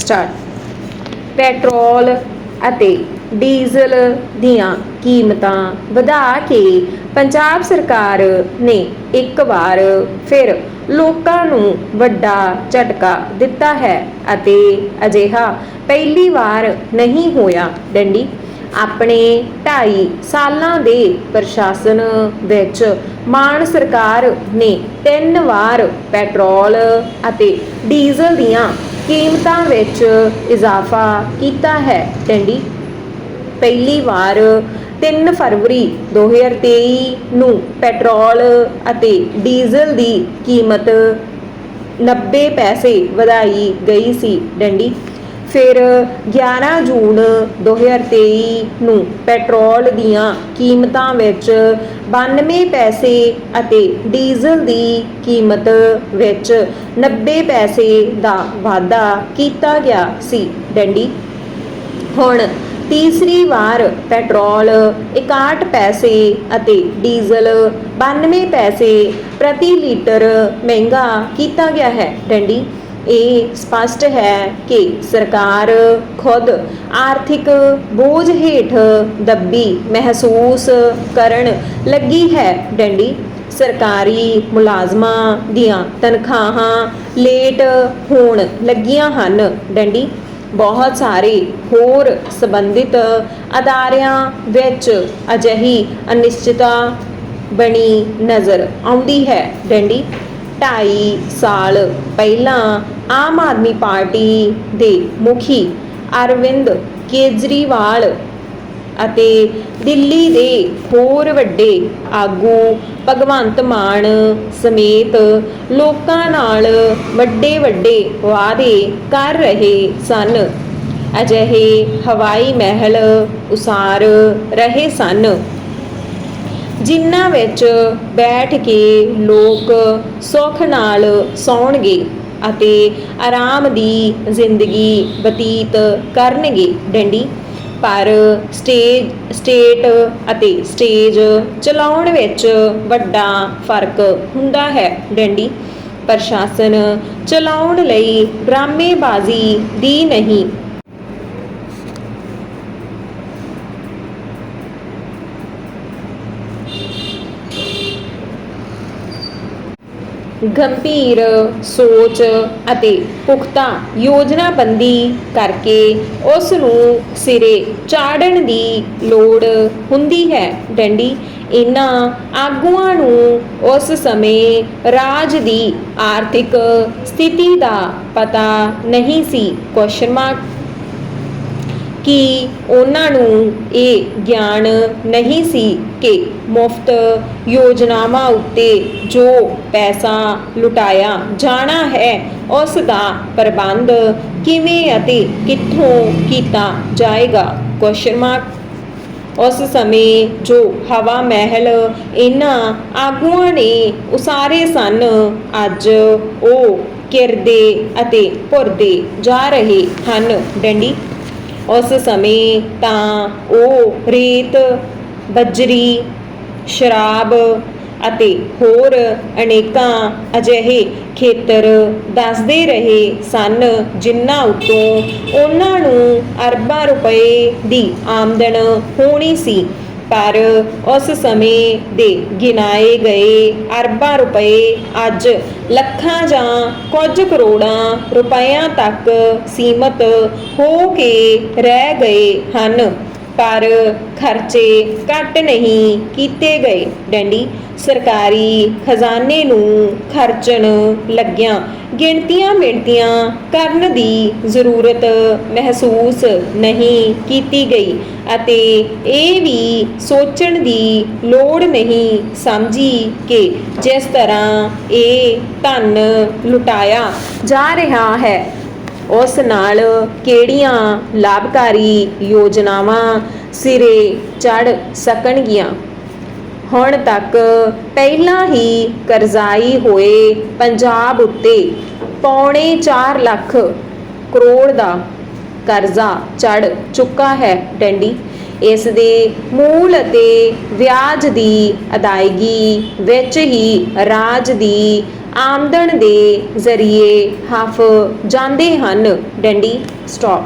Start. Petrol ਅਤੇ diesel ਦੀਆਂ ਕੀਮਤਾਂ ਵਧਾ ਕੇ ਪੰਜਾਬ ਸਰਕਾਰ ਨੇ ਇੱਕ ਵਾਰ ਫਿਰ ਲੋਕਾਂ ਨੂੰ ਵੱਡਾ ਝਟਕਾ ਦਿੱਤਾ ਹੈ ਅਤੇ ਅਜਿਹਾ ਪਹਿਲੀ ਵਾਰ ਨਹੀਂ ਹੋਇਆ। ਡੰਡੀ, ਆਪਣੇ 2.5 ਸਾਲਾਂ ਦੇ ਪ੍ਰਸ਼ਾਸਨ ਵਿੱਚ ਮਾਨ ਸਰਕਾਰ ਨੇ ਤਿੰਨ ਵਾਰ ਪੈਟਰੋਲ ਅਤੇ ਡੀਜ਼ਲ ਦੀਆਂ ਕੀਮਤਾਂ ਵਿੱਚ ਇਜ਼ਾਫਾ ਕੀਤਾ ਹੈ। ਡੰਡੀ, ਪਹਿਲੀ ਵਾਰ 3 ਫਰਵਰੀ 2023 ਨੂੰ ਪੈਟਰੋਲ ਅਤੇ ਡੀਜ਼ਲ ਦੀ ਕੀਮਤ 90 ਪੈਸੇ ਵਧਾਈ ਗਈ ਸੀ। ਡੰਡੀ ਫਿਰ 11 ਜੂਨ 2023 ਨੂੰ ਪੈਟਰੋਲ ਦੀਆਂ ਕੀਮਤਾਂ ਵਿੱਚ 92 ਪੈਸੇ ਅਤੇ ਡੀਜ਼ਲ ਦੀ ਕੀਮਤ ਵਿੱਚ 90 ਪੈਸੇ ਦਾ ਵਾਧਾ ਕੀਤਾ ਗਿਆ ਸੀ। ਡੰਡੀ? ਹੁਣ ਤੀਸਰੀ ਵਾਰ ਪੈਟਰੋਲ 61 ਪੈਸੇ ਅਤੇ ਡੀਜ਼ਲ 92 ਪੈਸੇ ਪ੍ਰਤੀ ਲੀਟਰ ਮਹਿੰਗਾ ਕੀਤਾ ਗਿਆ ਹੈ। ਡੰਡੀ? ਇਹ ਸਪਸ਼ਟ ਹੈ ਕਿ ਸਰਕਾਰ ਖੁਦ ਆਰਥਿਕ ਬੋਝ ਹੇਠ ਦੱਬੀ ਮਹਿਸੂਸ ਕਰਨ ਲੱਗੀ ਹੈ। ਡੰਡੀ, ਸਰਕਾਰੀ ਮੁਲਾਜ਼ਮਾਂ ਦੀਆਂ ਤਨਖਾਹਾਂ ਲੇਟ ਹੋਣ ਲੱਗੀਆਂ ਹਨ। ਡੰਡੀ, ਬਹੁਤ ਸਾਰੇ ਹੋਰ ਸੰਬੰਧਿਤ ਅਦਾਰਿਆਂ ਵਿੱਚ ਅਜਿਹੀ ਅਨਿਸ਼ਚਿਤਤਾ ਬਣੀ ਨਜ਼ਰ ਆਉਂਦੀ ਹੈ। ਡੰਡੀ ਢਾਈ ਸਾਲ ਪਹਿਲਾਂ ਆਮ ਆਦਮੀ ਪਾਰਟੀ ਦੇ ਮੁਖੀ ਅਰਵਿੰਦ ਕੇਜਰੀਵਾਲ ਅਤੇ ਦਿੱਲੀ ਦੇ ਹੋਰ ਵੱਡੇ ਆਗੂ ਭਗਵੰਤ ਮਾਨ ਸਮੇਤ ਲੋਕਾਂ ਨਾਲ ਵੱਡੇ ਵੱਡੇ ਵਾਅਦੇ ਕਰ ਰਹੇ ਸਨ। ਅਜਿਹੇ ਹਵਾਈ ਮਹਿਲ ਉਸਾਰ ਰਹੇ ਸਨ। ਜਿਨ੍ਹਾਂ ਵਿੱਚ ਬੈਠ ਕੇ ਲੋਕ ਸੁੱਖ ਨਾਲ ਸੌਣਗੇ ਅਤੇ ਆਰਾਮ ਦੀ ਜ਼ਿੰਦਗੀ ਬਤੀਤ ਕਰਨਗੇ। ਡੰਡੀ, ਪਰ ਸਟੇਜ, ਸਟੇਟ ਅਤੇ ਸਟੇਜ ਚਲਾਉਣ ਵਿੱਚ ਵੱਡਾ ਫ਼ਰਕ ਹੁੰਦਾ ਹੈ। ਡੰਡੀ, ਪ੍ਰਸ਼ਾਸਨ ਚਲਾਉਣ ਲਈ ਡਰਾਮੇਬਾਜ਼ੀ ਦੀ ਨਹੀਂ ਗੰਭੀਰ ਸੋਚ ਅਤੇ ਪੁਖਤਾ ਯੋਜਨਾਬੰਦੀ ਕਰਕੇ ਉਸ ਨੂੰ ਸਿਰੇ ਚਾੜਨ ਦੀ ਲੋੜ ਹੁੰਦੀ ਹੈ। ਡੰਡੀ, ਇਹਨਾਂ ਆਗੂਆਂ ਨੂੰ ਉਸ ਸਮੇਂ ਰਾਜ ਦੀ ਆਰਥਿਕ ਸਥਿਤੀ ਦਾ ਪਤਾ ਨਹੀਂ ਸੀ। ਕੁਐਸਚਨ ਮਾਰਕ ਕਿ ਉਹਨਾਂ ਨੂੰ ਇਹ ਗਿਆਨ ਨਹੀਂ ਸੀ ਕਿ ਮੁਫਤ ਯੋਜਨਾਵਾਂ ਉੱਤੇ ਜੋ ਪੈਸਾ ਲੁਟਾਇਆ ਜਾਣਾ ਹੈ, ਉਸ ਦਾ ਪ੍ਰਬੰਧ ਕਿਵੇਂ ਅਤੇ ਕਿੱਥੋਂ ਕੀਤਾ ਜਾਏਗਾ? ਕੁਐਸਚਨ ਮਾਰਕ ਉਸ ਸਮੇਂ ਜੋ ਹਵਾ ਮਹਿਲ ਇਹਨਾਂ ਆਗੂਆਂ ਨੇ ਉਸਾਰੇ ਸਨ, ਅੱਜ ਉਹ ਕਿਰਦੇ ਅਤੇ ਭੁਰਦੇ ਜਾ ਰਹੇ ਹਨ। ਡੰਡੀ ਉਸ ਸਮੇਂ ਤਾਂ ਉਹ ਰੇਤ, ਬੱਜਰੀ, ਸ਼ਰਾਬ ਅਤੇ ਹੋਰ ਅਨੇਕਾਂ ਅਜਿਹੇ ਖੇਤਰ ਦੱਸਦੇ ਰਹੇ ਸਨ, ਜਿਨ੍ਹਾਂ ਉਤੋਂ ਉਹਨਾਂ ਨੂੰ ਅਰਬਾਂ ਰੁਪਏ ਦੀ ਆਮਦਨ ਹੋਣੀ ਸੀ। ਪਰ ਉਸ ਸਮੇਂ ਦੇ ਗਿਣਾਏ ਗਏ ਅਰਬਾਂ ਰੁਪਏ ਅੱਜ ਲੱਖਾਂ ਜਾਂ ਕੁਝ ਕਰੋੜਾਂ ਰੁਪਇਆਂ ਤੱਕ ਸੀਮਤ ਹੋ ਕੇ ਰਹਿ ਗਏ ਹਨ। ਪਰ ਖਰਚੇ ਘੱਟ ਨਹੀਂ ਕੀਤੇ ਗਏ। ਡੰਡੀ, ਸਰਕਾਰੀ ਖਜ਼ਾਨੇ ਨੂੰ ਖਰਚਣ ਲੱਗਿਆਂ ਗਿਣਤੀਆਂ ਮਿਣਤੀਆਂ ਕਰਨ ਦੀ ਜ਼ਰੂਰਤ ਮਹਿਸੂਸ ਨਹੀਂ ਕੀਤੀ ਗਈ ਅਤੇ ਇਹ ਵੀ ਸੋਚਣ ਦੀ ਲੋੜ ਨਹੀਂ ਸਮਝੀ ਕਿ ਜਿਸ ਤਰ੍ਹਾਂ ਇਹ ਧਨ ਲੁਟਾਇਆ ਜਾ ਰਿਹਾ ਹੈ, ਉਸ ਨਾਲ ਕਿਹੜੀਆਂ ਲਾਭਕਾਰੀ ਯੋਜਨਾਵਾਂ ਸਿਰੇ ਚੜ ਸਕਣਗੀਆਂ? ਹੁਣ ਤੱਕ ਪਹਿਲਾਂ ਹੀ ਕਰਜ਼ਾਈ ਹੋਏ ਪੰਜਾਬ ਉੱਤੇ ਪੌਣੇ 4 ਲੱਖ ਕਰੋੜ ਦਾ ਕਰਜ਼ਾ ਚੜ ਚੁੱਕਾ ਹੈ ਡੈਂਡੀ। ਇਸ ਦੇ ਮੂਲ ਅਤੇ ਵਿਆਜ ਦੀ ਅਦਾਇਗੀ ਵਿੱਚ ਹੀ ਰਾਜ ਦੀ ਆਮਦਨ ਦੇ ਜ਼ਰੀਏ ਹਫ ਜਾਂਦੇ ਹਨ। Dandy stop